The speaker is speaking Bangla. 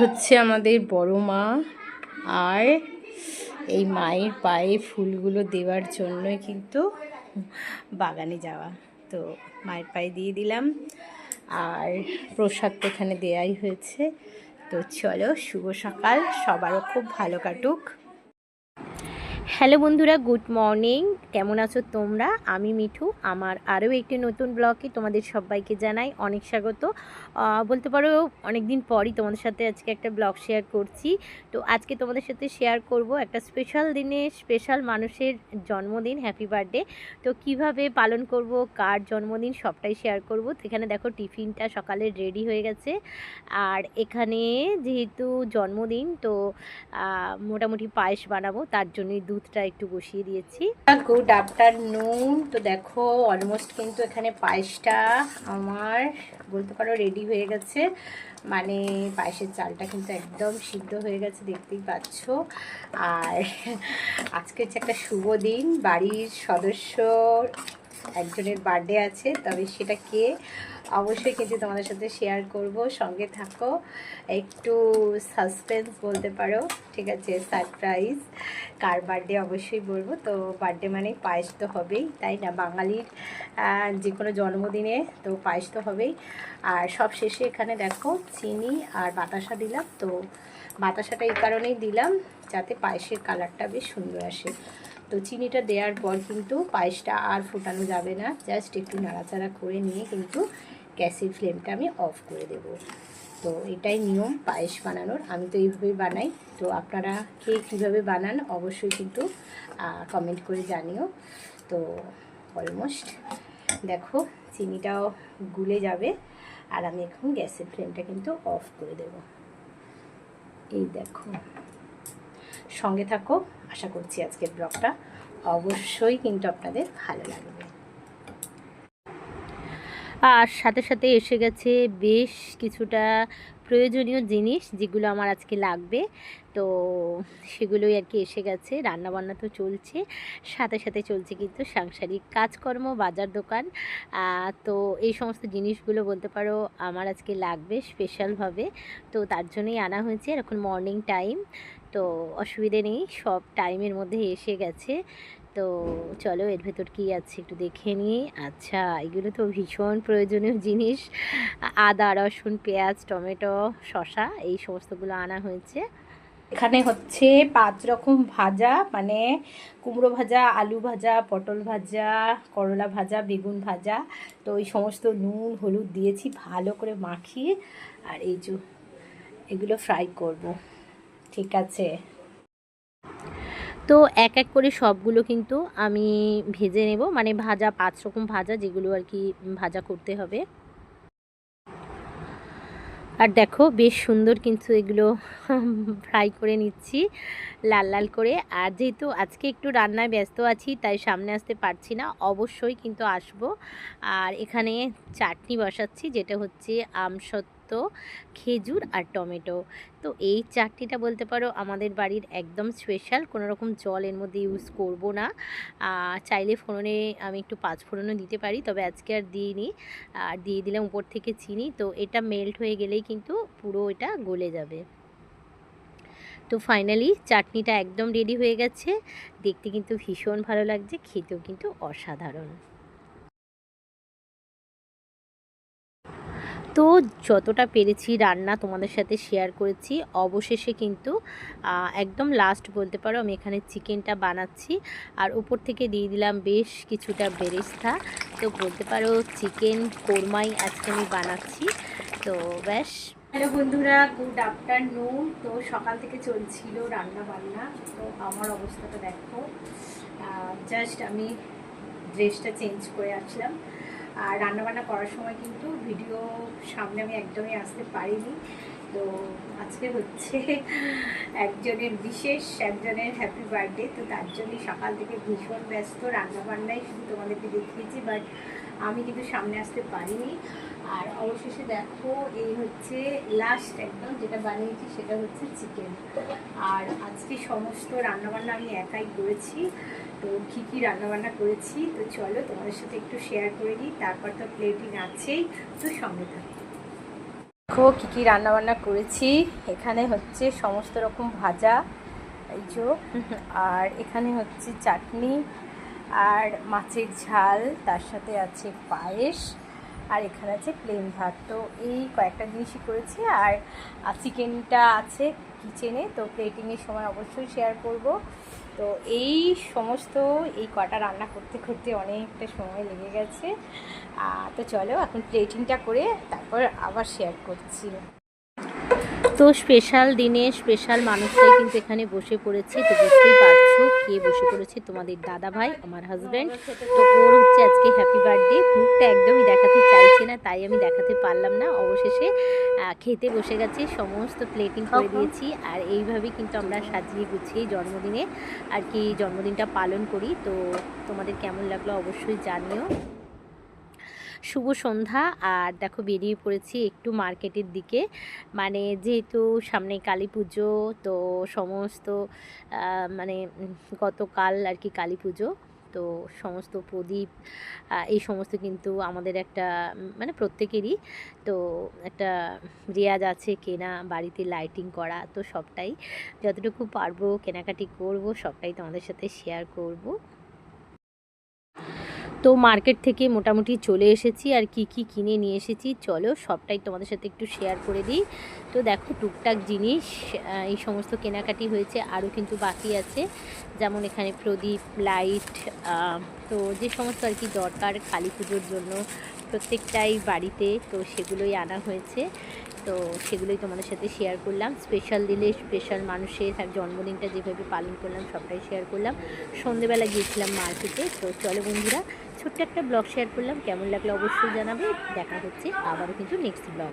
হচ্ছে আমাদের বড় মা আর এই মায়ের পায়ে ফুলগুলো দেওয়ার জন্যই কিন্তু বাগানে যাওয়া। তো মায়ের পায়ে দিয়ে দিলাম আর প্রসাদ তো এখানে দেওয়াই হয়েছে। তো চলো শুভ সকাল, সবারও খুব ভালো কাটুক। হ্যালো বন্ধুরা, গুড মর্নিং। কেমন আছো তোমরা? আমি মিঠু। আমার আরও একটি নতুন ব্লগে তোমাদের সবাইকে জানাই অনেক স্বাগত। বলতে পারো অনেক দিন পরই তোমাদের সাথে আজকে একটা ব্লগ শেয়ার করছি। তো আজকে তোমাদের সাথে শেয়ার করব একটা স্পেশাল দিনে স্পেশাল মানুষের জন্মদিন হ্যাপি বার্থডে তো কীভাবে পালন করব, কার জন্মদিন, সবটাই শেয়ার করব। এখানে দেখো টিফিনটা সকালে রেডি হয়ে গেছে। আর এখানে যেহেতু জন্মদিন, তো মোটামুটি পায়েস বানাবো, তার জন্যই দুধটা একটু বসিয়ে দিয়েছি। গুড আফটারনুন তো দেখো অলমোস্ট কিন্তু এখানে পায়েসটা আমার বলতে পারো রেডি হয়ে গেছে। মানে পায়েসের চালটা কিন্তু একদম সিদ্ধ হয়ে গেছে, দেখতেই পাচ্ছ। আর আজকে হচ্ছে একটা শুভ দিন, বাড়ির সদস্য একজনের বার্থডে আছে, তবে সেটা কে? অবশ্যই কিন্তু তোমাদের সাথে শেয়ার করব, সঙ্গে থাকো, একটু সাসপেন্স বলতে পারো, ঠিক আছে? সারপ্রাইজ কার বার্থডে অবশ্যই বলব, তো বার্থডে মানে পায়েস তো হবেই, তাই না? বাঙালির যে কোনো জন্মদিনে তো পায়েস তো হবেই। আর সব শেষে এখানে দেখো চিনি আর বাতাসা দিলাম, তো বাতাসাটা এই কারণেই দিলাম, যাতে পায়েসের কালারটা বেশ সুন্দর আসে। তো চিনিটা দেওয়ার পর কিন্তু পায়েসটা আর ফোটানো যাবে না। জাস্ট একটু নাড়াচাড়া করে নিয়ে কিন্তু গ্যাসের ফ্লেমটা আমি অফ করে দেব। তো এটাই নিয়ম পায়েস বানানোর। আমি তো এইভাবেই বানাই। তো আপনারা কে কীভাবে বানান অবশ্যই কিন্তু কমেন্ট করে জানিও। তো অলমোস্ট দেখো চিনিটাও গুলে যাবে। আর আমি এখন গ্যাসের ফ্লেমটা কিন্তু অফ করে দেব। এই দেখো। সঙ্গে থাকো। আশা করছি আজকের ব্লগটা অবশ্যই কিন্তু আপনাদের ভালো লাগবে। আর সাথে সাথে এসে গেছে বেশ কিছুটা প্রয়োজনীয় জিনিস যেগুলো আমার আজকে লাগবে। তো সেগুলোই আর কি এসে গেছে। রান্নাবান্না তো চলছে, সাথে সাথে চলছে কিন্তু সাংসারিক কাজকর্ম, বাজার দোকান। তো এই সমস্ত জিনিসগুলো বলতে পারো আমার আজকে লাগবে স্পেশালভাবে তো তার জন্যই আনা হয়েছে। এখন মর্নিং টাইম তো অসুবিধে নেই, সব টাইমের মধ্যে এসে গেছে। তো চলো এর ভেতর কি আছে একটু দেখে নিই। আচ্ছা এগুলো তো ভীষণ প্রয়োজনীয় জিনিস। আদা, রসুন, পেঁয়াজ, টমেটো, শসা, এই সমস্তগুলো আনা হয়েছে। এখানে হচ্ছে পাঁচ রকম ভাজা মানে কুমড়ো ভাজা, আলু ভাজা, পটল ভাজা, করলা ভাজা, বেগুন ভাজা। তো এই সমস্ত নুন, হলুদ দিয়েছি ভালো করে মাখিয়ে, আর এই যে এগুলো ফ্রাই করব। ঠিক আছে। তো এক এক করে সবগুলো কিন্তু আমি ভেজে নেব। মানে ভাজা পাঁচ রকম ভাজা যেগুলো আর কি ভাজা করতে হবে। আর দেখো বেশ সুন্দর কিন্তু এগুলো ফ্রাই করে নিচ্ছি লাল লাল করে। আর যেহেতু আজকে একটু রান্নায় ব্যস্ত আছি, তাই সামনে আসতে পারছি না। অবশ্যই কিন্তু আসব। আর এখানে চাটনি বসাচ্ছি, যেটা হচ্ছে আমসত্ত্ব খেজুর আর টমেটো। তো এই চাটনিটা বলতে পারো আমাদের বাড়ির একদম স্পেশাল কোনো রকম জল এর মধ্যে ইউজ করব না। চাইলে ফোড়নে আমি একটু পাঁচ ফোড়নও দিতে পারি, তবে আজকে আর দিইনি। আর দিয়ে দিলাম উপর থেকে চিনি, তো এটা মেল্ট হয়ে গেলেই কিন্তু পুরো এটা গলে যাবে। তো ফাইনালি চাটনিটা একদম রেডি হয়ে গেছে। দেখতে কিন্তু ভীষণ ভালো লাগছে, খেতেও কিন্তু অসাধারণ। তো যতটা পেরেছি রান্না তোমাদের সাথে শেয়ার করেছি, অবশেষে কিন্তু একদম লাস্ট বলতে পারো আমি এখানে চিকেনটা বানাচ্ছি। আর উপর থেকে দিয়ে দিলাম বেশ কিছুটা বেরেস্তা। তো বলতে পারো চিকেন কোরমাই আজকে আমি বানাচ্ছি। তো ব্যাস। হ্যালো বন্ধুরা গুড আফটারনুন তো সকাল থেকে চলছিল রান্না বান্না। তো আমার অবস্থাটা দেখো। জাস্ট আমি ড্রেসটা চেঞ্জ করে আসলাম। আর রান্নাবান্না করার সময় কিন্তু ভিডিও সামনে আমি একদমই আসতে পারিনি। তো আজকে হচ্ছে একজনের বিশেষ, একজনের হ্যাপি বার্থডে তো তার জন্যই সকাল থেকে ভীষণ ব্যস্ত। রান্নাবান্নাই শুধু তোমাদেরকে দেখিয়েছি বাট আমি কিন্তু সামনে আসতে পারিনি। আর অবশেষে দেখো, এই হচ্ছে লাস্ট একদম যেটা বানিয়েছি, সেটা হচ্ছে চিকেন আর আজকে সমস্ত রান্নাবান্না আমি একাই করেছি। তো কী কী রান্নাবান্না করেছি? তো চলো তোমাদের সাথে একটু শেয়ার করে নিই। তারপর তো প্লেটিং আছেই। তো সঙ্গে থাকো। দেখো কী কী রান্নাবান্না করেছি। এখানে হচ্ছে সমস্ত রকম ভাজা, এই আর এখানে হচ্ছে চাটনি আর মাছের ঝাল, তার সাথে আছে পায়েস, আর এখানে আছে প্লেন ভাত। তো এই কয়েকটা জিনিসই করেছি। আর চিকেনটা আছে কিচেনে তো প্লেটিংয়ের সময় অবশ্যই শেয়ার করব। তো এই সমস্ত এই কটা রান্না করতে করতে অনেকটা সময় লেগে গেছে। তো চলো এখন প্লেটিংটা করে তারপর আবার শেয়ার করছি। তো স্পেশাল দিনে স্পেশাল মানুষরাই কিন্তু এখানে বসে পড়েছে, তো বুঝতেই পারছ। কে বসে পড়েছে তোমাদের দাদা ভাই আমার হাজব্যান্ড তো ওর হচ্ছে আজকে হ্যাপি বার্থডে মুখটা একদমই দেখাতে চাইছে না তাই আমি দেখাতে পারলাম না। অবশেষে খেতে বসে গেছে সমস্ত প্লেটিং করে দিয়েছি। আর এইভাবেই কিন্তু আমরা সাজিয়ে গুছিয়ে জন্মদিনে আর কি জন্মদিনটা পালন করি। তো তোমাদের কেমন লাগল অবশ্যই জানিও। শুভ সন্ধ্যা। আর দেখো বেরিয়ে পড়েছি একটু মার্কেটের দিকে। মানে যেহেতু সামনে কালী পুজো, তো সমস্ত মানে গতকাল আর কি কালী পুজো, তো সমস্ত প্রদীপ এই সমস্ত কিন্তু আমাদের একটা মানে প্রত্যেকেরই, তো একটা রেয়াজ আছে কেনা, বাড়িতে লাইটিং করা, তো সবটাই যতটুকু পারব, কেনাকাটি করব, সবটাই তোমাদের সাথে শেয়ার করব। তো মার্কেট থেকে মোটামুটি চলে এসেছি আর কি কি কিনে নিয়ে এসেছি। চলো সবটাই তোমাদের সাথে একটু শেয়ার করে দিই। তো দেখো টুকটাক জিনিস এই সমস্ত কেনাকাটি হয়েছে। আরও কিন্তু বাকি আছে। যেমন এখানে প্রদীপ লাইট তো যে সমস্ত আর কি দরকার কালী পুজোর জন্য প্রত্যেকটাই বাড়িতে, তো সেগুলোই আনা হয়েছে। তো সেগুলোই তোমাদের সাথে শেয়ার করলাম। স্পেশাল দিলে স্পেশাল মানুষের তার জন্মদিনটা যেভাবে পালন করলাম, সবটাই শেয়ার করলাম। সন্ধেবেলা গিয়েছিলাম মার্কেটে, তো চলো বন্ধুরা, ছোট্ট একটা ব্লগ শেয়ার করলাম। কেমন লাগল অবশ্যই জানাবে। দেখা হচ্ছে আবারও কিন্তু নেক্সট ব্লগে